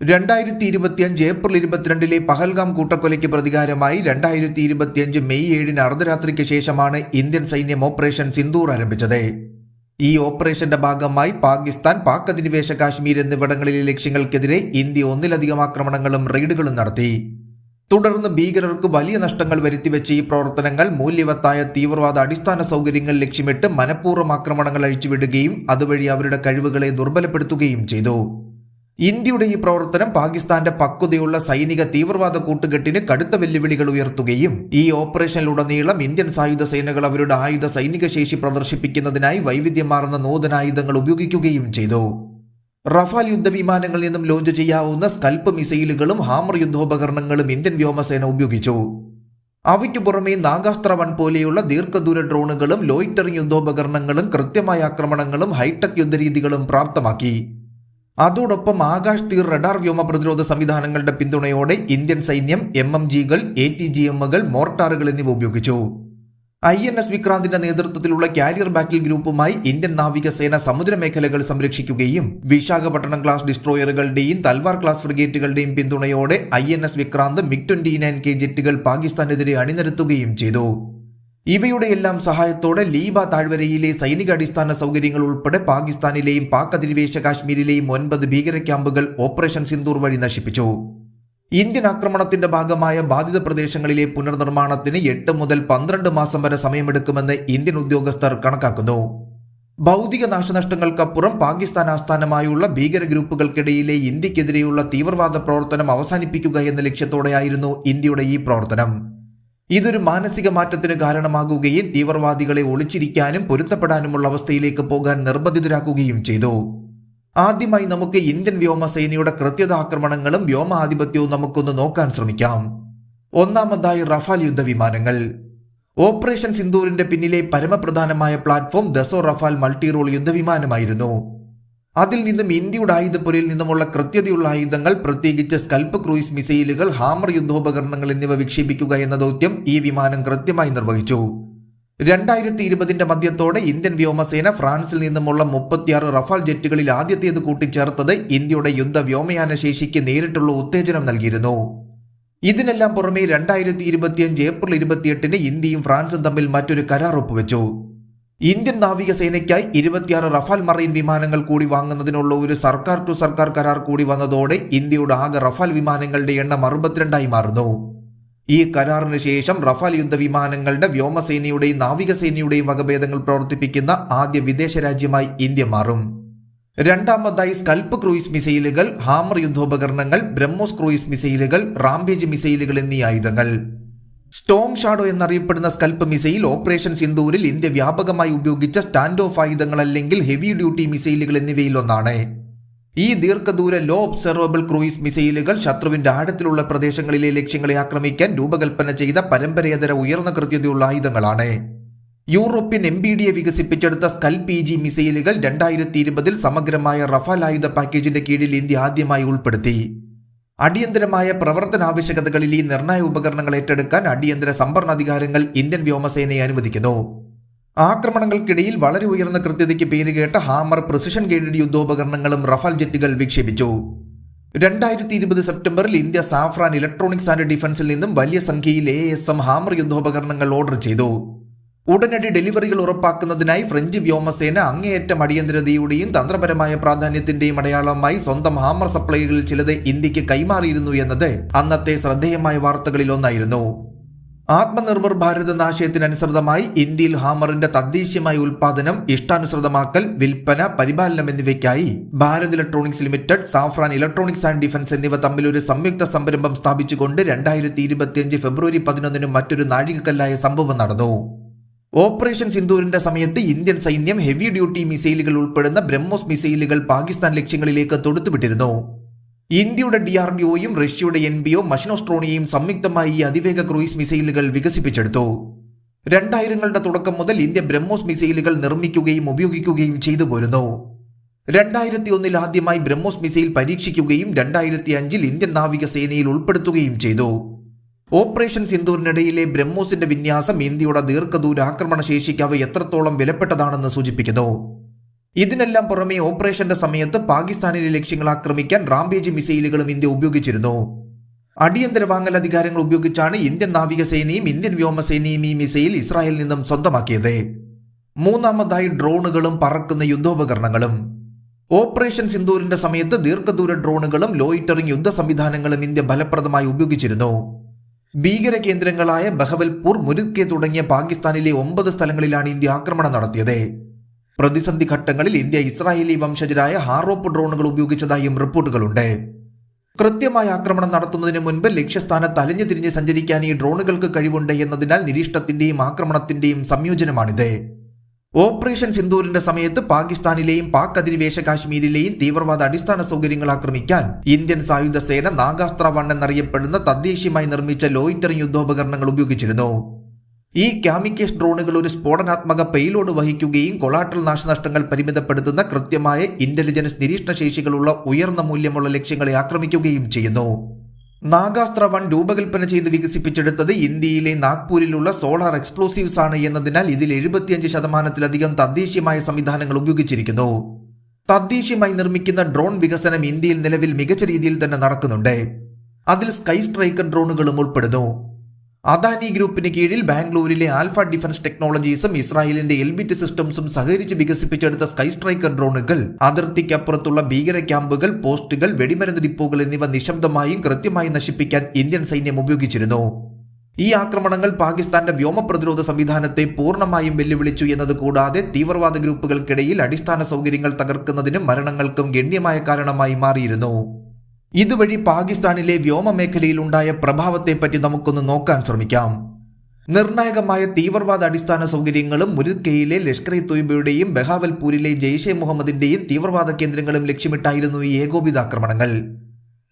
രണ്ടായിരത്തി ഇരുപത്തിയഞ്ച് ഏപ്രിൽ ഇരുപത്തിരണ്ടിലെ പഹൽഗാം കൂട്ടക്കൊലയ്ക്ക് പ്രതികാരമായി രണ്ടായിരത്തി ഇരുപത്തിയഞ്ച് മെയ് ഏഴിന് അർദ്ധരാത്രിക്ക് ശേഷമാണ് ഇന്ത്യൻ സൈന്യം ഓപ്പറേഷൻ സിന്ദൂർ ആരംഭിച്ചത്. ഈ ഓപ്പറേഷന്റെ ഭാഗമായി പാകിസ്ഥാൻ പാക് അധിനിവേശ കാശ്മീർ എന്നിവിടങ്ങളിലെ ലക്ഷ്യങ്ങൾക്കെതിരെ ഇന്ത്യ ഒന്നിലധികം ആക്രമണങ്ങളും റെയ്ഡുകളും നടത്തി. തുടർന്ന് ഭീകരർക്ക് വലിയ നഷ്ടങ്ങൾ വരുത്തിവെച്ച ഈ പ്രവർത്തനങ്ങൾ മൂല്യവത്തായ തീവ്രവാദ അടിസ്ഥാന സൗകര്യങ്ങൾ ലക്ഷ്യമിട്ട് മനഃപൂർവം ആക്രമണങ്ങൾ അഴിച്ചുവിടുകയും അതുവഴി അവരുടെ കഴിവുകളെ ദുർബലപ്പെടുത്തുകയും ചെയ്തു. ഇന്ത്യയുടെ ഈ പ്രവർത്തനം പാകിസ്ഥാന്റെ പക്വതയുള്ള സൈനിക തീവ്രവാദ കൂട്ടുകെട്ടിന് കടുത്ത വെല്ലുവിളികൾ ഉയർത്തുകയും ഈ ഓപ്പറേഷനിലുടനീളം ഇന്ത്യൻ സായുധ സേനകൾ അവരുടെ ആയുധ സൈനിക ശേഷി പ്രദർശിപ്പിക്കുന്നതിനായി വൈവിധ്യമാർന്ന നൂതനായുധങ്ങൾ ഉപയോഗിക്കുകയും ചെയ്തു. റഫാൽ യുദ്ധവിമാനങ്ങളിൽ നിന്നും ലോഞ്ച് ചെയ്യാവുന്ന സ്കൽപ്പ് മിസൈലുകളും ഹാമർ യുദ്ധോപകരണങ്ങളും ഇന്ത്യൻ വ്യോമസേന ഉപയോഗിച്ചു. അവയ്ക്കു പുറമെ നാഗാസ്ത്ര വൺ പോലെയുള്ള ദീർഘദൂര ഡ്രോണുകളും ലോയിറ്ററിംഗ് യുദ്ധോപകരണങ്ങളും കൃത്യമായ ആക്രമണങ്ങളും ഹൈടെക് യുദ്ധരീതികളും പ്രാപ്തമാക്കി. അതോടൊപ്പം ആകാശ് തീർ റഡാർ വ്യോമ പ്രതിരോധ സംവിധാനങ്ങളുടെ പിന്തുണയോടെ ഇന്ത്യൻ സൈന്യം എം എം ജികൾ എ ടി ജി എമ്മുകൾ മോർട്ടാറുകൾ എന്നിവ ഉപയോഗിച്ചു. ഐ എൻ എസ് വിക്രാന്തിന്റെ നേതൃത്വത്തിലുള്ള കാരിയർ ബാറ്റിൽ ഗ്രൂപ്പുമായി ഇന്ത്യൻ നാവികസേന സമുദ്രമേഖലകൾ സംരക്ഷിക്കുകയും വിശാഖപട്ടണം ക്ലാസ് ഡിസ്ട്രോയറുകളുടെയും തൽവാർ ക്ലാസ് ഫ്രിഗേറ്റുകളുടെയും പിന്തുണയോടെ I N S Vikrant MiG twenty nine K ജെറ്റുകൾ പാകിസ്ഥാനെതിരെ അണിനിരത്തുകയും ചെയ്തു. ഇവയുടെ എല്ലാം സഹായത്തോടെ ലീബ താഴ്വരയിലെ സൈനിക അടിസ്ഥാന സൗകര്യങ്ങൾ ഉൾപ്പെടെ പാകിസ്ഥാനിലെയും പാക് അധിനിവേശ കാശ്മീരിലെയും ഒൻപത് ഭീകര ക്യാമ്പുകൾ ഓപ്പറേഷൻ സിന്ദൂർ വഴി നശിപ്പിച്ചു. ഇന്ത്യൻ ആക്രമണത്തിന്റെ ഭാഗമായ ബാധിത പ്രദേശങ്ങളിലെ പുനർനിർമ്മാണത്തിന് എട്ട് മുതൽ പന്ത്രണ്ട് മാസം വരെ സമയമെടുക്കുമെന്ന് ഇന്ത്യൻ ഉദ്യോഗസ്ഥർ കണക്കാക്കുന്നു. ഭൗതിക നാശനഷ്ടങ്ങൾക്കപ്പുറം പാകിസ്ഥാൻ ആസ്ഥാനമായുള്ള ഭീകര ഗ്രൂപ്പുകൾക്കിടയിലെ ഇന്ത്യക്കെതിരെയുള്ള തീവ്രവാദ പ്രവർത്തനം അവസാനിപ്പിക്കുക എന്ന ലക്ഷ്യത്തോടെയായിരുന്നു ഇന്ത്യയുടെ ഈ പ്രവർത്തനം. ഇതൊരു മാനസിക മാറ്റത്തിന് കാരണമാകുകയും തീവ്രവാദികളെ ഒളിച്ചിരിക്കാനും പൊരുത്തപ്പെടാനുമുള്ള അവസ്ഥയിലേക്ക് പോകാൻ നിർബന്ധിതരാക്കുകയും ചെയ്തു. ആദ്യമായി നമുക്ക് ഇന്ത്യൻ വ്യോമസേനയുടെ കൃത്യത ആക്രമണങ്ങളും വ്യോമാധിപത്യവും നമുക്കൊന്ന് നോക്കാൻ ശ്രമിക്കാം. ഒന്നാമതായി റഫാൽ യുദ്ധവിമാനങ്ങൾ. ഓപ്പറേഷൻ സിന്ദൂരിന്റെ പിന്നിലെ പരമപ്രധാനമായ platform Dassault Rafale multi role യുദ്ധവിമാനമായിരുന്നു. അതിൽ നിന്നും ഇന്ത്യയുടെ ആയുധപ്പുരയിൽ നിന്നുമുള്ള കൃത്യതയുള്ള ആയുധങ്ങൾ പ്രത്യേകിച്ച് സ്കൽപ്പ് ക്രൂയിസ് മിസൈലുകൾ ഹാമർ യുദ്ധോപകരണങ്ങൾ എന്നിവ വിക്ഷേപിക്കുക എന്ന ദൗത്യം ഈ വിമാനം കൃത്യമായി നിർവഹിച്ചു. രണ്ടായിരത്തി ഇരുപതിന്റെ മധ്യത്തോടെ ഇന്ത്യൻ വ്യോമസേന ഫ്രാൻസിൽ നിന്നുമുള്ള മുപ്പത്തിയാറ് റഫാൽ ജെറ്റുകളിൽ ആദ്യത്തേത് കൂട്ടിച്ചേർത്തത് ഇന്ത്യയുടെ യുദ്ധ വ്യോമയാന ശേഷിക്ക് നേരിട്ടുള്ള ഉത്തേജനം നൽകിയിരുന്നു. ഇതിനെല്ലാം പുറമെ രണ്ടായിരത്തി ഇരുപത്തിയഞ്ച് ഏപ്രിൽ ഇരുപത്തിയെട്ടിന് ഇന്ത്യയും ഫ്രാൻസും തമ്മിൽ മറ്റൊരു കരാർ ഒപ്പുവെച്ചു. ഇന്ത്യൻ നാവികസേനയ്ക്കായി ഇരുപത്തിയാറ് റഫാൽ മറൈൻ വിമാനങ്ങൾ കൂടി വാങ്ങുന്നതിനുള്ള ഒരു സർക്കാർ ടു സർക്കാർ കരാർ കൂടി വന്നതോടെ ഇന്ത്യയുടെ ആകെ റഫാൽ വിമാനങ്ങളുടെ എണ്ണം അറുപത്തിരണ്ടായി മാറുന്നു. ഈ കരാറിന് ശേഷം റഫാൽ യുദ്ധവിമാനങ്ങളുടെ വ്യോമസേനയുടെയും നാവികസേനയുടെയും വകഭേദങ്ങൾ പ്രവർത്തിപ്പിക്കുന്ന ആദ്യ വിദേശ രാജ്യമായി ഇന്ത്യ മാറും. രണ്ടാമതായി സ്കൽപ്പ് ക്രൂയിസ് മിസൈലുകൾ ഹാമർ യുദ്ധോപകരണങ്ങൾ ബ്രഹ്മോസ് ക്രൂയിസ് മിസൈലുകൾ റാംബേജ് മിസൈലുകൾ എന്നീ ആയുധങ്ങൾ. സ്റ്റോം ഷാഡോ എന്നറിയപ്പെടുന്ന സ്കൽപ്പ് മിസൈൽ ഓപ്പറേഷൻ സിന്ദൂരിൽ ഇന്ത്യ വ്യാപകമായി ഉപയോഗിച്ച സ്റ്റാൻഡ് ഓഫ് ആയുധങ്ങൾ അല്ലെങ്കിൽ ഹെവി ഡ്യൂട്ടി മിസൈലുകൾ എന്നിവയിൽ ഒന്നാണ് ഈ ദീർഘദൂര ലോ ഒബ്സർവബിൾ ക്രൂയിസ് മിസൈലുകൾ ശത്രുവിന്റെ ആഴത്തിലുള്ള പ്രദേശങ്ങളിലെ ലക്ഷ്യങ്ങളെ ആക്രമിക്കാൻ രൂപകൽപ്പന ചെയ്ത പരമ്പരേതര ഉയർന്ന കൃത്യതയുള്ള ആയുധങ്ങളാണ്. യൂറോപ്യൻ എം ബി ഡിയെ വികസിപ്പിച്ചെടുത്ത സ്കൽ പി ജി മിസൈലുകൾ രണ്ടായിരത്തി ഇരുപതിൽ സമഗ്രമായ റഫാൽ ആയുധ പാക്കേജിന്റെ കീഴിൽ ഇന്ത്യ ആദ്യമായി ഉൾപ്പെടുത്തി. അടിയന്തരമായ പ്രവർത്തനാവശ്യകതകളിൽ ഈ നിർണായ ഉപകരണങ്ങൾ ഏറ്റെടുക്കാൻ അടിയന്തര സംഭരണാധികാരങ്ങൾ ഇന്ത്യൻ വ്യോമസേനയെ അനുവദിക്കുന്നു. ആക്രമണങ്ങൾക്കിടയിൽ വളരെ ഉയർന്ന കൃത്യതയ്ക്ക് പേരുകേട്ട ഹാമർ പ്രിസിഷൻ ഗൈഡഡ് യുദ്ധോപകരണങ്ങളും റഫാൽ ജെറ്റുകൾ വിക്ഷേപിച്ചു. രണ്ടായിരത്തി ഇരുപത് സെപ്റ്റംബറിൽ ഇന്ത്യ സാഫ്രാൻ ഇലക്ട്രോണിക്സ് ആൻഡ് ഡിഫൻസിൽ നിന്നും വലിയ സംഖ്യയിൽ എ എസ് എം ഹാമർ യുദ്ധോപകരണങ്ങൾ ഓർഡർ ചെയ്തു. ഉടനടി ഡെലിവറികൾ ഉറപ്പാക്കുന്നതിനായി ഫ്രഞ്ച് വ്യോമസേന അങ്ങേയറ്റം അടിയന്തരതയുടെയും തന്ത്രപരമായ പ്രാധാന്യത്തിന്റെയും അടയാളമായി സ്വന്തം ഹാമർ സപ്ലൈകളിൽ ചിലത് ഇന്ത്യയ്ക്ക് കൈമാറിയിരുന്നു എന്നത് അന്നത്തെ ശ്രദ്ധേയമായ വാർത്തകളിൽ ഒന്നായിരുന്നു. ആത്മനിർഭർ ഭാരത് എന്ന ഇന്ത്യയിൽ ഹാമറിന്റെ തദ്ദേശീയമായ ഉൽപാദനം ഇഷ്ടാനുസൃതമാക്കൽ വിൽപ്പന പരിപാലനം എന്നിവയ്ക്കായി Bharat electronics limited Safran electronics and defence എന്നിവ തമ്മിൽ ഒരു സംയുക്ത സംരംഭം സ്ഥാപിച്ചുകൊണ്ട് രണ്ടായിരത്തി ഫെബ്രുവരി പതിനൊന്നിനും മറ്റൊരു നാഴികക്കല്ലായ സംഭവം നടന്നു. ഓപ്പറേഷൻ സിന്ദൂരിന്റെ സമയത്ത് ഇന്ത്യൻ സൈന്യം ഹെവി ഡ്യൂട്ടി മിസൈലുകൾ ഉൾപ്പെടുന്ന ബ്രഹ്മോസ് മിസൈലുകൾ പാകിസ്ഥാൻ ലക്ഷ്യങ്ങളിലേക്ക് തൊടുത്തുവിട്ടിരുന്നു. ഇന്ത്യയുടെ ഡിആർഡിഒയും റഷ്യയുടെ എൻ ബി ഒ മഷിനോസ്ട്രോണിയയും സംയുക്തമായി ഈ അതിവേഗ ക്രൂയിസ് മിസൈലുകൾ വികസിപ്പിച്ചെടുത്തു. രണ്ടായിരങ്ങളുടെ തുടക്കം മുതൽ ഇന്ത്യ ബ്രഹ്മോസ് മിസൈലുകൾ നിർമ്മിക്കുകയും ഉപയോഗിക്കുകയും ചെയ്തു പോരുന്നു. രണ്ടായിരത്തി ഒന്നിൽ ആദ്യമായി ബ്രഹ്മോസ് മിസൈൽ പരീക്ഷിക്കുകയും രണ്ടായിരത്തി അഞ്ചിൽ ഇന്ത്യൻ നാവികസേനയിൽ ഉൾപ്പെടുത്തുകയും ചെയ്തു. ഓപ്പറേഷൻ സിന്ദൂരിനിടയിലെ ബ്രഹ്മോസിന്റെ വിന്യാസം ഇന്ത്യയുടെ ദീർഘദൂര ആക്രമണ അവ എത്രത്തോളം വിലപ്പെട്ടതാണെന്ന് സൂചിപ്പിക്കുന്നു. ഇതിനെല്ലാം പുറമെ ഓപ്പറേഷന്റെ സമയത്ത് പാകിസ്ഥാനിലെ ലക്ഷ്യങ്ങൾ ആക്രമിക്കാൻ റാംബേജ് മിസൈലുകളും ഇന്ത്യ ഉപയോഗിച്ചിരുന്നു. അടിയന്തര വാങ്ങൽ അധികാരങ്ങൾ ഉപയോഗിച്ചാണ് ഇന്ത്യൻ നാവികസേനയും ഇന്ത്യൻ വ്യോമസേനയും ഈ മിസൈൽ ഇസ്രായേലിൽ നിന്നും സ്വന്തമാക്കിയത്. മൂന്നാമതായി ഡ്രോണുകളും പറക്കുന്ന യുദ്ധോപകരണങ്ങളും. ഓപ്പറേഷൻ സിന്ദൂരിന്റെ സമയത്ത് ദീർഘദൂര ഡ്രോണുകളും ലോയിറ്ററിംഗ് യുദ്ധ സംവിധാനങ്ങളും ഇന്ത്യ ഫലപ്രദമായി ഉപയോഗിച്ചിരുന്നു. ഭീകര കേന്ദ്രങ്ങളായ ബഹവൽപൂർ മുരുക്കെ തുടങ്ങിയ പാകിസ്ഥാനിലെ ഒമ്പത് സ്ഥലങ്ങളിലാണ് ഇന്ത്യ ആക്രമണം നടത്തിയത്. പ്രതിസന്ധി ഘട്ടങ്ങളിൽ ഇന്ത്യ ഇസ്രായേലി വംശജരായ ഹാറോപ്പ് ഡ്രോണുകൾ ഉപയോഗിച്ചതായും റിപ്പോർട്ടുകളുണ്ട്. കൃത്യമായ ആക്രമണം നടത്തുന്നതിന് മുൻപ് ലക്ഷ്യസ്ഥാനത്ത് അലഞ്ഞു തിരിഞ്ഞ് സഞ്ചരിക്കാൻ ഈ ഡ്രോണുകൾക്ക് കഴിവുണ്ട് എന്നതിനാൽ നിരീക്ഷണത്തിന്റെയും ആക്രമണത്തിന്റെയും സംയോജനമാണിത്. ഓപ്പറേഷൻ സിന്ദൂരിന്റെ സമയത്ത് പാകിസ്ഥാനിലെയും പാക് അധിനിവേശ കാശ്മീരിലെയും തീവ്രവാദ അടിസ്ഥാന സൗകര്യങ്ങൾ ആക്രമിക്കാൻ ഇന്ത്യൻ സായുധ സേന നാഗാസ്ത്ര വൺ എന്നറിയപ്പെടുന്ന തദ്ദേശീയമായി നിർമ്മിച്ച ലോയിറ്ററിംഗ് യുദ്ധോപകരണങ്ങൾ ഉപയോഗിച്ചിരുന്നു. ഈ ക്യാമിക്കേഷ് ഡ്രോണുകൾ ഒരു സ്ഫോടനാത്മക പെയിലോട് വഹിക്കുകയും കൊളാട്ടൽ നാശനഷ്ടങ്ങൾ പരിമിതപ്പെടുത്തുന്ന കൃത്യമായ ഇന്റലിജൻസ് നിരീക്ഷണ ശേഷികളുള്ള ഉയർന്ന മൂല്യമുള്ള ലക്ഷ്യങ്ങളെ ആക്രമിക്കുകയും ചെയ്യുന്നു. നാഗാസ്ത്ര വൺ രൂപകൽപ്പന ചെയ്ത് വികസിപ്പിച്ചെടുത്തത് ഇന്ത്യയിലെ നാഗ്പൂരിലുള്ള സോളാർ എക്സ്പ്ലോസീവ്സ് ആണ് എന്നതിനാൽ ഇതിൽ എഴുപത്തിയഞ്ച് ശതമാനത്തിലധികം തദ്ദേശീയമായ സംവിധാനങ്ങൾ ഉപയോഗിച്ചിരിക്കുന്നു. തദ്ദേശീയമായി നിർമ്മിക്കുന്ന ഡ്രോൺ വികസനം ഇന്ത്യയിൽ നിലവിൽ മികച്ച രീതിയിൽ തന്നെ നടക്കുന്നുണ്ട്. അതിൽ സ്കൈ സ്ട്രൈക്കർ ഡ്രോണുകളും ഉൾപ്പെടുന്നു. അദാനി ഗ്രൂപ്പിന് കീഴിൽ ബാംഗ്ലൂരിലെ ആൽഫ ഡിഫൻസ് ടെക്നോളജീസും ഇസ്രായേലിന്റെ എൽബിറ്റ് സിസ്റ്റംസും സഹകരിച്ച് വികസിപ്പിച്ചെടുത്ത സ്കൈ സ്ട്രൈക്കർ ഡ്രോണുകൾ അതിർത്തിക്കപ്പുറത്തുള്ള ഭീകര ക്യാമ്പുകൾ പോസ്റ്റുകൾ വെടിമരുന്ന് ഡിപ്പോകൾ എന്നിവ നിശബ്ദമായും കൃത്യമായും നശിപ്പിക്കാൻ ഇന്ത്യൻ സൈന്യം ഉപയോഗിച്ചിരുന്നു. ഈ ആക്രമണങ്ങൾ പാകിസ്ഥാന്റെ വ്യോമ പ്രതിരോധ സംവിധാനത്തെ പൂർണമായും വെല്ലുവിളിച്ചു എന്നത് കൂടാതെ തീവ്രവാദ ഗ്രൂപ്പുകൾക്കിടയിൽ അടിസ്ഥാന സൗകര്യങ്ങൾ തകർക്കുന്നതിനും മരണങ്ങൾക്കും ഗണ്യമായ കാരണമായി മാറിയിരുന്നു. ഇതുവഴി പാകിസ്ഥാനിലെ വ്യോമ മേഖലയിലുണ്ടായ പ്രഭാവത്തെപ്പറ്റി നമുക്കൊന്ന് നോക്കാൻ ശ്രമിക്കാം. നിർണായകമായ തീവ്രവാദ അടിസ്ഥാന സൗകര്യങ്ങളും മുരുക്കയിലെ ലഷ്കർ ഇ തൊയ്ബയുടെയും ബഹാവൽപൂരിലെ ജെയ്ഷെ മുഹമ്മദിന്റെയും തീവ്രവാദ കേന്ദ്രങ്ങളും ലക്ഷ്യമിട്ടായിരുന്നു ഈ ഏകോപിതാക്രമണങ്ങൾ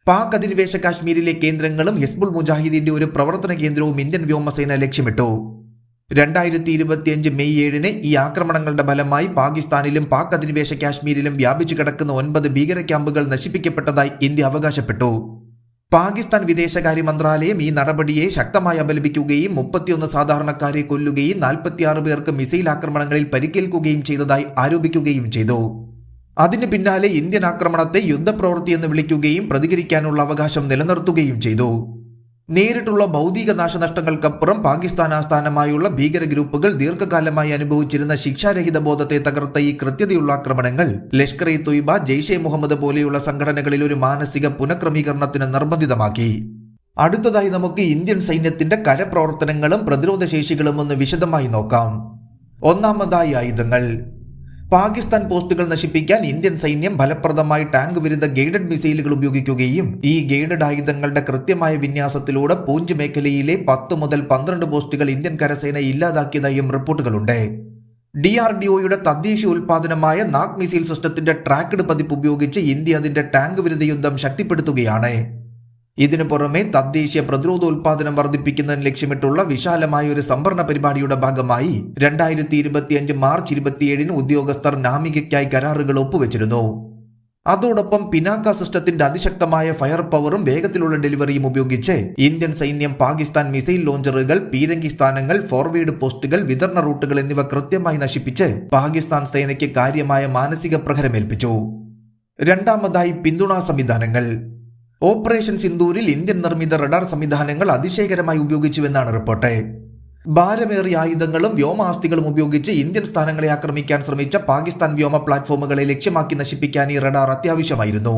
പാക് അധിനിവേശ കാശ്മീരിലെ കേന്ദ്രങ്ങളും ഹിസ്ബുൾ മുജാഹിദിന്റെ ഒരു പ്രവർത്തന കേന്ദ്രവും ഇന്ത്യൻ വ്യോമസേന ലക്ഷ്യമിട്ടു. രണ്ടായിരത്തി ഇരുപത്തിയഞ്ച് മെയ് ഏഴിന് ഈ ആക്രമണങ്ങളുടെ ഫലമായി പാകിസ്ഥാനിലും പാക് അധിനിവേശ കാശ്മീരിലും വ്യാപിച്ചു കിടക്കുന്ന ഒൻപത് ഭീകര ക്യാമ്പുകൾ നശിപ്പിക്കപ്പെട്ടതായി ഇന്ത്യ അവകാശപ്പെട്ടു. പാകിസ്ഥാൻ വിദേശകാര്യ മന്ത്രാലയം ഈ നടപടിയെ ശക്തമായി അപലപിക്കുകയും മുപ്പത്തിയൊന്ന് സാധാരണക്കാരെ കൊല്ലുകയും നാൽപ്പത്തിയാറ് പേർക്ക് മിസൈൽ ആക്രമണങ്ങളിൽ പരിക്കേൽക്കുകയും ചെയ്തതായി ആരോപിക്കുകയും ചെയ്തു. അതിന് പിന്നാലെ ഇന്ത്യൻ ആക്രമണത്തെ യുദ്ധപ്രവൃത്തി എന്ന് വിളിക്കുകയും പ്രതികരിക്കാനുള്ള അവകാശം നിലനിർത്തുകയും ചെയ്തു. നേരിട്ടുള്ള ഭൗതിക നാശനഷ്ടങ്ങൾക്കപ്പുറം പാകിസ്ഥാൻ ആസ്ഥാനമായുള്ള ഭീകര ഗ്രൂപ്പുകൾ ദീർഘകാലമായി അനുഭവിച്ചിരുന്ന ശിക്ഷാരഹിത ബോധത്തെ തകർത്ത ഈ കൃത്യതയുള്ള ആക്രമണങ്ങൾ. ലഷ്കർ ഇ തൊയ്ബ ജെയ്ഷെ മുഹമ്മദ് പോലെയുള്ള സംഘടനകളിൽ ഒരു മാനസിക പുനഃക്രമീകരണത്തിന് നിർബന്ധിതമാക്കി. അടുത്തതായി നമുക്ക് ഇന്ത്യൻ സൈന്യത്തിന്റെ കരപ്രവർത്തനങ്ങളും പ്രതിരോധ ശേഷികളും ഒന്ന് വിശദമായി നോക്കാം. ഒന്നാമതായി ആയുധങ്ങൾ. പാകിസ്ഥാൻ പോസ്റ്റുകൾ നശിപ്പിക്കാൻ ഇന്ത്യൻ സൈന്യം ഫലപ്രദമായി ടാങ്ക് വിരുദ്ധ ഗൈഡഡ് മിസൈലുകൾ ഉപയോഗിക്കുകയും ഈ ഗൈഡഡ് ആയുധങ്ങളുടെ കൃത്യമായ വിന്യാസത്തിലൂടെ പൂഞ്ച് മേഖലയിലെ പത്ത് മുതൽ പന്ത്രണ്ട് പോസ്റ്റുകൾ ഇന്ത്യൻ കരസേന ഇല്ലാതാക്കിയതായും റിപ്പോർട്ടുകളുണ്ട്. ഡി ആർ ഡി ഒയുടെ തദ്ദേശീയ ഉൽപാദനമായ നാഗ് മിസൈൽ സിസ്റ്റത്തിന്റെ ട്രാക്കഡ് പതിപ്പ് ഉപയോഗിച്ച് ഇന്ത്യ അതിന്റെ ടാങ്ക് വിരുദ്ധ യുദ്ധം ശക്തിപ്പെടുത്തുകയാണ്. ഇതിനു പുറമെ തദ്ദേശീയ പ്രതിരോധ ഉൽപാദനം വർദ്ധിപ്പിക്കുന്നതിന് ലക്ഷ്യമിട്ടുള്ള വിശാലമായ ഒരു സംഭരണ പരിപാടിയുടെ ഭാഗമായി രണ്ടായിരത്തി ഇരുപത്തിയഞ്ച് മാർച്ച് ഇരുപത്തിയേഴിന് ഉദ്യോഗസ്ഥർ നാമികയ്ക്കായി കരാറുകൾ ഒപ്പുവെച്ചിരുന്നു. അതോടൊപ്പം പിനാക്ക സിസ്റ്റത്തിന്റെ അതിശക്തമായ ഫയർ പവറും വേഗത്തിലുള്ള ഡെലിവറിയും ഉപയോഗിച്ച് ഇന്ത്യൻ സൈന്യം പാകിസ്ഥാൻ മിസൈൽ ലോഞ്ചറുകൾ പീരങ്കി സ്ഥാനങ്ങൾ ഫോർവേഡ് പോസ്റ്റുകൾ വിതരണ റൂട്ടുകൾ എന്നിവ കൃത്യമായി നശിപ്പിച്ച് പാകിസ്ഥാൻ സേനയ്ക്ക് കാര്യമായ മാനസിക പ്രഹരമേൽപ്പിച്ചു രണ്ടാമതായി പിന്തുണാ സംവിധാനങ്ങൾ. ഓപ്പറേഷൻ സിന്ദൂരിൽ ഇന്ത്യൻ നിർമ്മിത റഡാർ സംവിധാനങ്ങൾ അതിശയകരമായി ഉപയോഗിച്ചുവെന്നാണ് റിപ്പോർട്ട്. ഭാരമേറിയ ആയുധങ്ങളും വ്യോമാസ്തികളും ഉപയോഗിച്ച് ഇന്ത്യൻ സ്ഥാനങ്ങളെ ആക്രമിക്കാൻ ശ്രമിച്ച പാകിസ്ഥാൻ വ്യോമ പ്ലാറ്റ്ഫോമുകളെ ലക്ഷ്യമാക്കി നശിപ്പിക്കാൻ ഈ റഡാർ അത്യാവശ്യമായിരുന്നു.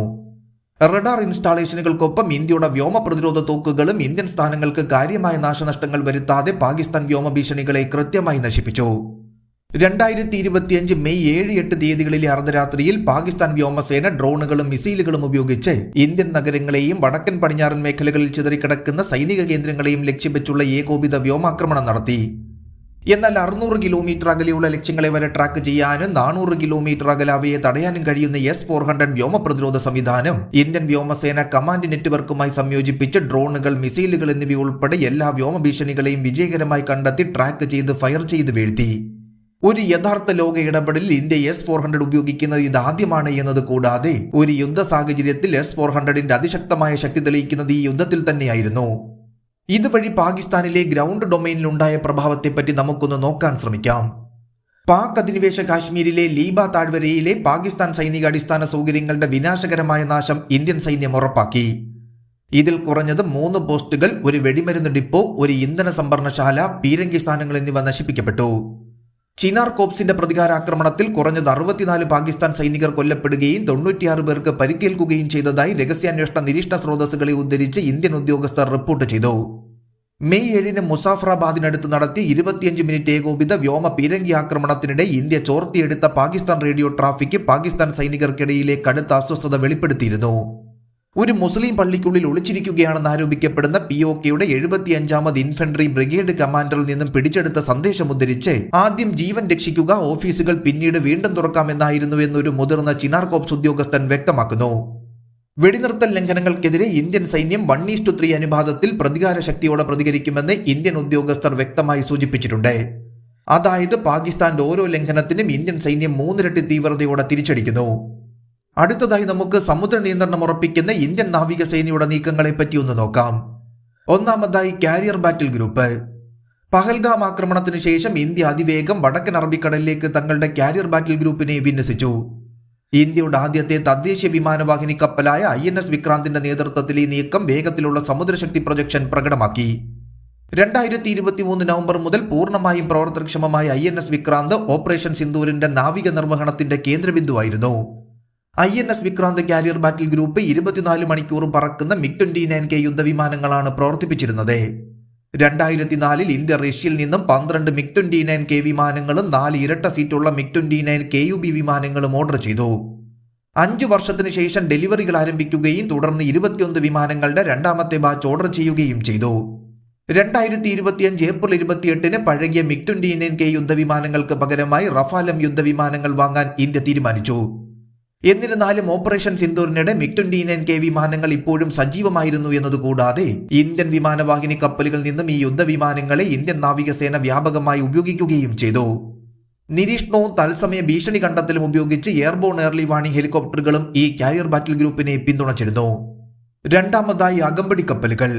റഡാർ ഇൻസ്റ്റാളേഷനുകൾക്കൊപ്പം ഇന്ത്യയുടെ വ്യോമ പ്രതിരോധ തോക്കുകളും ഇന്ത്യൻ സ്ഥാനങ്ങൾക്ക് കാര്യമായ നാശനഷ്ടങ്ങൾ വരുത്താതെ പാകിസ്ഥാൻ വ്യോമ ഭീഷണികളെ കൃത്യമായി നശിപ്പിച്ചു. രണ്ടായിരത്തി ഇരുപത്തിയഞ്ച് മെയ് ഏഴ് എട്ട് തീയതികളിലെ അർദ്ധരാത്രിയിൽ പാകിസ്ഥാൻ വ്യോമസേന ഡ്രോണുകളും മിസൈലുകളും ഉപയോഗിച്ച് ഇന്ത്യൻ നഗരങ്ങളെയും വടക്കൻ പടിഞ്ഞാറൻ മേഖലകളിൽ ചിതറിക്കിടക്കുന്ന സൈനിക കേന്ദ്രങ്ങളെയും ലക്ഷ്യം വെച്ചുള്ള ഏകോപിത വ്യോമാക്രമണം നടത്തി. എന്നാൽ അറുന്നൂറ് കിലോമീറ്റർ അകലെയുള്ള ലക്ഷ്യങ്ങളെ വരെ ട്രാക്ക് ചെയ്യാനും നാനൂറ് കിലോമീറ്റർ അകലെ അവയെ തടയാനും കഴിയുന്ന എസ് ഫോർ ഹൺഡ്രഡ് വ്യോമ പ്രതിരോധ സംവിധാനം ഇന്ത്യൻ വ്യോമസേന കമാൻഡ് നെറ്റ്വർക്കുമായി സംയോജിപ്പിച്ച് ഡ്രോണുകൾ മിസൈലുകൾ എന്നിവയുൾപ്പെടെ എല്ലാ വ്യോമ ഭീഷണികളെയും വിജയകരമായി കണ്ടെത്തി ട്രാക്ക് ചെയ്ത് ഫയർ ചെയ്ത് വീഴ്ത്തി. ഒരു യഥാർത്ഥ ലോക ഇടപെടലിൽ ഇന്ത്യ എസ് ഫോർ ഹൺഡ്രഡ് ഉപയോഗിക്കുന്നത് ഇതാദ്യമാണ് എന്നത് കൂടാതെ ഒരു യുദ്ധ സാഹചര്യത്തിൽ എസ് ഫോർ ഹൺഡ്രഡിന്റെ അതിശക്തമായ ശക്തി തെളിയിക്കുന്നത് ഈ യുദ്ധത്തിൽ തന്നെയായിരുന്നു. ഇതുവഴി പാകിസ്ഥാനിലെ ഗ്രൗണ്ട് ഡൊമൈനിലുണ്ടായ പ്രഭാവത്തെപ്പറ്റി നമുക്കൊന്ന് നോക്കാൻ ശ്രമിക്കാം. പാക് അധിനിവേശ കാശ്മീരിലെ ലീബ താഴ്വരയിലെ പാകിസ്ഥാൻ സൈനിക അടിസ്ഥാന സൗകര്യങ്ങളുടെ വിനാശകരമായ നാശം ഇന്ത്യൻ സൈന്യം ഉറപ്പാക്കി. ഇതിൽ കുറഞ്ഞത് മൂന്ന് പോസ്റ്റുകൾ ഒരു വെടിമരുന്ന് ഡിപ്പോ ഒരു ഇന്ധന സംഭരണശാല പീരങ്കി സ്ഥാനങ്ങൾ എന്നിവ നശിപ്പിക്കപ്പെട്ടു. ചിനാർ കോപ്സിന്റെ പ്രതികാരാക്രമണത്തിൽ കുറഞ്ഞത് അറുപത്തിനാല് പാകിസ്ഥാൻ സൈനികർ കൊല്ലപ്പെടുകയും തൊണ്ണൂറ്റിയാറ് പേർക്ക് പരിക്കേൽക്കുകയും ചെയ്തതായി രഹസ്യാന്വേഷണ നിരീക്ഷണ സ്രോതസ്സുകളെ ഉദ്ധരിച്ച് ഇന്ത്യൻ ഉദ്യോഗസ്ഥർ റിപ്പോർട്ട് ചെയ്തു. മെയ് ഏഴിന് മുസാഫറാബാദിനടുത്ത് നടത്തിയ ഇരുപത്തിയഞ്ച് മിനിറ്റ് ഏകോപിത വ്യോമ പീരങ്കി ആക്രമണത്തിനിടെ ഇന്ത്യ ചോർത്തിയെടുത്ത പാകിസ്ഥാൻ റേഡിയോ ട്രാഫിക് പാകിസ്ഥാൻ സൈനികർക്കിടയിലെ കടുത്ത അസ്വസ്ഥത വെളിപ്പെടുത്തിയിരുന്നു. ഒരു മുസ്ലിം പള്ളിക്കുള്ളിൽ ഒളിച്ചിരിക്കുകയാണെന്ന് ആരോപിക്കപ്പെടുന്ന പി ഒ കെയുടെ എഴുപത്തിയഞ്ചാമത് ഇൻഫെൻട്രി ബ്രിഗേഡ് കമാൻഡറിൽ നിന്നും പിടിച്ചെടുത്ത സന്ദേശം ഉദ്ധരിച്ച് ആദ്യം ജീവൻ രക്ഷിക്കുക ഓഫീസുകൾ പിന്നീട് വീണ്ടും തുറക്കാമെന്നായിരുന്നു എന്നൊരു മുതിർന്ന ചിനാർ കോപ്സ് ഉദ്യോഗസ്ഥൻ വ്യക്തമാക്കുന്നു. വെടിനിർത്തൽ ലംഘനങ്ങൾക്കെതിരെ ഇന്ത്യൻ സൈന്യം വൺ ഈസ് ടു ത്രീ അനുപാതത്തിൽ പ്രതികാര ശക്തിയോടെ പ്രതികരിക്കുമെന്ന് ഇന്ത്യൻ ഉദ്യോഗസ്ഥർ വ്യക്തമായി സൂചിപ്പിച്ചിട്ടുണ്ട്. അതായത് പാകിസ്ഥാന്റെ ഓരോ ലംഘനത്തിനും ഇന്ത്യൻ സൈന്യം മൂന്നിരട്ടി തീവ്രതയോടെ തിരിച്ചടിക്കുന്നു. അടുത്തതായി നമുക്ക് സമുദ്ര നിയന്ത്രണം ഉറപ്പിക്കുന്ന ഇന്ത്യൻ നാവികസേനയുടെ നീക്കങ്ങളെ പറ്റി ഒന്ന് നോക്കാം. ഒന്നാമതായി കാരിയർ ബാറ്റിൽ ഗ്രൂപ്പ് പഹൽഗാം ആക്രമണത്തിന് ശേഷം ഇന്ത്യ അതിവേഗം വടക്കൻ അറബിക്കടലിലേക്ക് തങ്ങളുടെ കാരിയർ ബാറ്റിൽ ഗ്രൂപ്പിനെ വിന്യസിച്ചു. ഇന്ത്യയുടെ ആദ്യത്തെ തദ്ദേശീയ വിമാനവാഹിനി കപ്പലായ ഐ എൻ എസ് വിക്രാന്തിന്റെ നേതൃത്വത്തിൽ ഈ നീക്കം വേഗത്തിലുള്ള സമുദ്രശക്തി പ്രൊജക്ഷൻ പ്രകടമാക്കി. രണ്ടായിരത്തി ഇരുപത്തി മൂന്ന് നവംബർ മുതൽ പൂർണമായും പ്രവർത്തനക്ഷമമായ I N S Vikrant operation സിന്ദൂരിന്റെ നാവിക നിർവഹണത്തിന്റെ കേന്ദ്രബിന്ദുവായിരുന്നു. I N S Vikrant carrier battle group ഇരുപത്തിനാല് മണിക്കൂർ പറക്കുന്ന മിഗ് ട്വന്റി നയൻ കെ യുദ്ധവിമാനങ്ങളാണ് പ്രവർത്തിപ്പിച്ചിരുന്നത്. രണ്ടായിരത്തി നാലിൽ ഇന്ത്യ റഷ്യയിൽ നിന്നും പന്ത്രണ്ട് മിഗ് ട്വന്റി നയൻ കെ വിമാനങ്ങളും നാല് ഇരട്ട സീറ്റുള്ള MiG twenty nine K U B വിമാനങ്ങളും ഓർഡർ ചെയ്തു. അഞ്ചു വർഷത്തിന് ശേഷം ഡെലിവറികൾ ആരംഭിക്കുകയും തുടർന്ന് ഇരുപത്തിയൊന്ന് വിമാനങ്ങളുടെ രണ്ടാമത്തെ ബാച്ച് ഓർഡർ ചെയ്യുകയും ചെയ്തു. രണ്ടായിരത്തി ഇരുപത്തിയഞ്ച് ഏപ്രിൽ ഇരുപത്തിയെട്ടിന് പഴകിയ മിഗ് ട്വന്റി നയൻ കെ യുദ്ധവിമാനങ്ങൾക്ക് പകരമായി റഫാലം യുദ്ധവിമാനങ്ങൾ വാങ്ങാൻ ഇന്ത്യ തീരുമാനിച്ചു. എന്നിരുന്നാലും ഓപ്പറേഷൻ സിന്ദൂറിനിടെ മിഗ് ട്വന്റി നയൻ കെ വിമാനങ്ങൾ ഇപ്പോഴും സജീവമായിരുന്നു എന്നതുകൂടാതെ ഇന്ത്യൻ വിമാനവാഹിനി കപ്പലുകളിൽ നിന്നും ഈ യുദ്ധവിമാനങ്ങളെ ഇന്ത്യൻ നാവികസേന വ്യാപകമായി ഉപയോഗിക്കുകയും ചെയ്തു. നിരീക്ഷണവും തത്സമയ ഭീഷണി കണ്ടെത്തലും ഉപയോഗിച്ച് എയർബോൺ എയർലി വാണിംഗ് ഹെലികോപ്റ്ററുകളും ഈ കാരിയർ ബാറ്റിൽ ഗ്രൂപ്പിനെ പിന്തുണച്ചിരുന്നു. രണ്ടാമതായി അകമ്പടി കപ്പലുകൾ.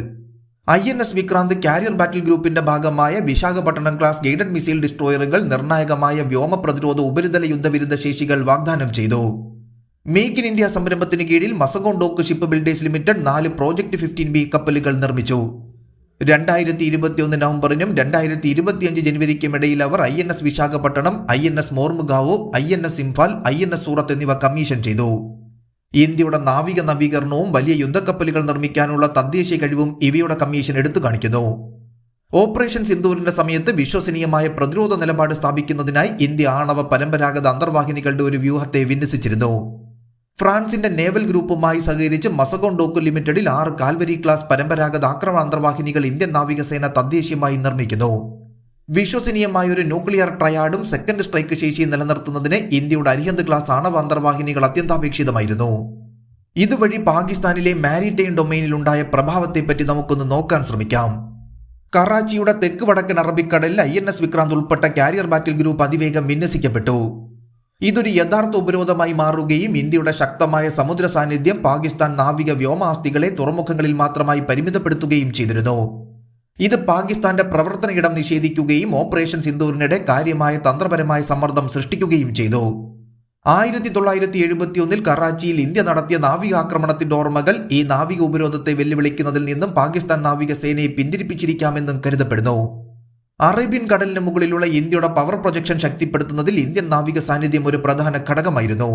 I N S Vikrant carrier battle ഗ്രൂപ്പിന്റെ ഭാഗമായ വിശാഖപട്ടണം ക്ലാസ് ഗൈഡഡ് മിസൈൽ ഡിസ്ട്രോയറുകൾ നിർണായകമായ വ്യോമ പ്രതിരോധ ഉപരിതല യുദ്ധവിരുദ്ധ ശേഷികൾ വാഗ്ദാനം ചെയ്തു. മേക്ക് ഇൻ ഇന്ത്യ സംരംഭത്തിന് കീഴിൽ Mazagon dock ship builders limited നാല് പ്രോജക്ട് ഫിഫ്റ്റീൻ ബി കപ്പലുകൾ നിർമ്മിച്ചു. രണ്ടായിരത്തി ഇരുപത്തിയൊന്ന് നവംബറിനും രണ്ടായിരത്തി ഇരുപത്തിയഞ്ച് ജനുവരിക്കും ഇടയിൽ അവർ I N S Visakhapatnam I N S Mormugao I N S Imphal I N S Surat എന്നിവ കമ്മീഷൻ ചെയ്തു. ഇന്ത്യയുടെ നാവിക നവീകരണവും വലിയ യുദ്ധക്കപ്പലുകൾ നിർമ്മിക്കാനുള്ള തദ്ദേശീയ കഴിവും ഇവയുടെ കമ്മീഷൻ എടുത്തു കാണിക്കുന്നു. ഓപ്പറേഷൻ സിന്ദൂരിന്റെ സമയത്ത് വിശ്വസനീയമായ പ്രതിരോധ നിലപാട് സ്ഥാപിക്കുന്നതിനായി ഇന്ത്യ ആണവ പരമ്പരാഗത അന്തർവാഹിനികളുടെ ഒരു വ്യൂഹത്തെ വിന്യസിച്ചിരുന്നു. ഫ്രാൻസിന്റെ നേവൽ ഗ്രൂപ്പുമായി സഹകരിച്ച് മസഗോൺ ഡോക്കു ലിമിറ്റഡിൽ ആറ് കാൽവരി ക്ലാസ് പരമ്പരാഗത ആക്രമണ അന്തർവാഹിനികൾ ഇന്ത്യൻ നാവികസേന തദ്ദേശീയമായി നിർമ്മിക്കുന്നു. വിശ്വസനീയമായ ഒരു ന്യൂക്ലിയർ ട്രയാഡും സെക്കൻഡ് സ്ട്രൈക്ക് ശേഷി നിലനിർത്തുന്നതിന് ഇന്ത്യയുടെ അരിഹന്ത് ക്ലാസ് ആണവ അന്തർവാഹിനികൾ അത്യന്താപേക്ഷിതമായിരുന്നു. ഇതുവഴി പാകിസ്ഥാനിലെ മാരിടൈം ഡൊമൈനിലുണ്ടായ പ്രഭാവത്തെപ്പറ്റി നമുക്കൊന്ന് നോക്കാൻ ശ്രമിക്കാം. കറാച്ചിയുടെ തെക്ക് വടക്കൻ അറബിക്കടലിൽ ഐ എൻ എസ് വിക്രാന്ത് ഉൾപ്പെട്ട കാരിയർ ബാറ്റിൽ ഗ്രൂപ്പ് അതിവേഗം വിന്യസിക്കപ്പെട്ടു. ഇതൊരു യഥാർത്ഥ ഉപരോധമായി മാറുകയും ഇന്ത്യയുടെ ശക്തമായ സമുദ്ര സാന്നിധ്യം പാകിസ്ഥാൻ നാവിക വ്യോമാസ്തികളെ തുറമുഖങ്ങളിൽ മാത്രമായി പരിമിതപ്പെടുത്തുകയും ചെയ്തിരുന്നു. ഇത് പാകിസ്ഥാന്റെ പ്രവർത്തന ഇടം നിഷേധിക്കുകയും ഓപ്പറേഷൻ സിന്ദൂറിനിടെ കാര്യമായ തന്ത്രപരമായ സമ്മർദ്ദം സൃഷ്ടിക്കുകയും ചെയ്തു. ആയിരത്തി തൊള്ളായിരത്തി എഴുപത്തിയൊന്നിൽ കറാച്ചിയിൽ ഇന്ത്യ നടത്തിയ നാവിക ആക്രമണത്തിന്റെ ഓർമ്മകൾ ഈ നാവിക ഉപരോധത്തെ വെല്ലുവിളിക്കുന്നതിൽ നിന്നും പാകിസ്ഥാൻ നാവികസേനയെ പിന്തിരിപ്പിച്ചിരിക്കാമെന്നും കരുതപ്പെടുന്നു. അറേബ്യൻ കടലിന് മുകളിലുള്ള ഇന്ത്യയുടെ പവർ പ്രൊജക്ഷൻ ശക്തിപ്പെടുത്തുന്നതിൽ ഇന്ത്യൻ നാവിക സാന്നിധ്യം ഒരു പ്രധാന ഘടകമായിരുന്നു.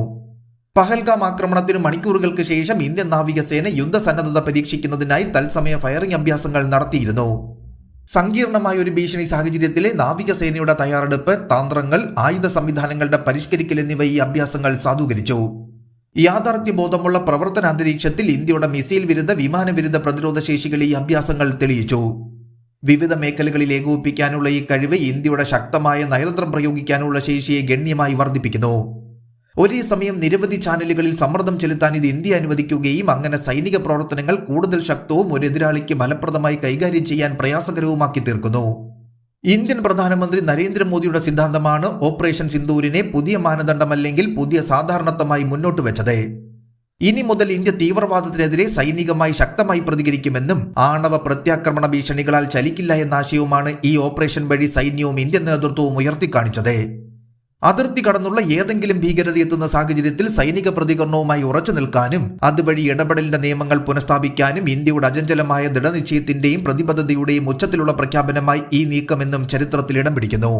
പഹൽഗാം ആക്രമണത്തിന് മണിക്കൂറുകൾക്ക് ശേഷം ഇന്ത്യൻ നാവികസേന യുദ്ധസന്നദ്ധത പരീക്ഷിക്കുന്നതിനായി തത്സമയ ഫയറിംഗ് അഭ്യാസങ്ങൾ നടത്തിയിരുന്നു. സങ്കീർണമായ ഒരു ഭീഷണി സാഹചര്യത്തിലെ നാവികസേനയുടെ തയ്യാറെടുപ്പ് തന്ത്രങ്ങൾ ആയുധ സംവിധാനങ്ങളുടെ പരിഷ്കരിക്കൽ എന്നിവ ഈ അഭ്യാസങ്ങൾ സാധൂകരിച്ചു. യാഥാർത്ഥ്യബോധമുള്ള പ്രവർത്തന അന്തരീക്ഷത്തിൽ ഇന്ത്യയുടെ മിസൈൽ വിരുദ്ധ വിമാന വിരുദ്ധ പ്രതിരോധ ശേഷികൾ ഈ അഭ്യാസങ്ങൾ തെളിയിച്ചു. വിവിധ മേഖലകളിൽ ഏകോപിപ്പിക്കാനുള്ള ഈ കഴിവ് ഇന്ത്യയുടെ ശക്തമായ നയതന്ത്രം പ്രയോഗിക്കാനുള്ള ശേഷിയെ ഗണ്യമായി വർദ്ധിപ്പിക്കുന്നു. ഒരേ സമയം നിരവധി ചാനലുകളിൽ സമ്മർദ്ദം ചെലുത്താൻ ഇത് ഇന്ത്യ അനുവദിക്കുകയും അങ്ങനെ സൈനിക പ്രവർത്തനങ്ങൾ കൂടുതൽ ശക്തവും ഒരു എതിരാളിക്ക് ഫലപ്രദമായി കൈകാര്യം ചെയ്യാൻ പ്രയാസകരവുമാക്കി തീർക്കുന്നു. ഇന്ത്യൻ പ്രധാനമന്ത്രി നരേന്ദ്രമോദിയുടെ സിദ്ധാന്തമാണ് ഓപ്പറേഷൻ സിന്ദൂരിനെ പുതിയ മാനദണ്ഡമല്ലെങ്കിൽ പുതിയ സാധാരണത്വമായി മുന്നോട്ട് വെച്ചത്. ഇനി മുതൽ ഇന്ത്യ തീവ്രവാദത്തിനെതിരെ സൈനികമായി ശക്തമായി പ്രതികരിക്കുമെന്നും ആണവ പ്രത്യാക്രമണ ഭീഷണികളാൽ ചലിക്കില്ല എന്ന ആശയവുമാണ് ഈ ഓപ്പറേഷൻ വഴി സൈന്യവും ഇന്ത്യൻ നേതൃത്വവും ഉയർത്തിക്കാണിച്ചത്. അതിർത്തി കടന്നുള്ള ഏതെങ്കിലും ഭീകരത എത്തുന്ന സാഹചര്യത്തിൽ സൈനിക പ്രതികരണവുമായി ഉറച്ചു നിൽക്കാനും അതുവഴി ഇടപെടലിന്റെ നിയമങ്ങൾ പുനഃസ്ഥാപിക്കാനും ഇന്ത്യയുടെ അചഞ്ചലമായ ദൃഢനിശ്ചയത്തിന്റെയും പ്രതിബദ്ധതയുടെയും ഉച്ചത്തിലുള്ള പ്രഖ്യാപനമായി ഈ നീക്കമെന്നും ചരിത്രത്തിൽ ഇടം പിടിക്കുന്നു.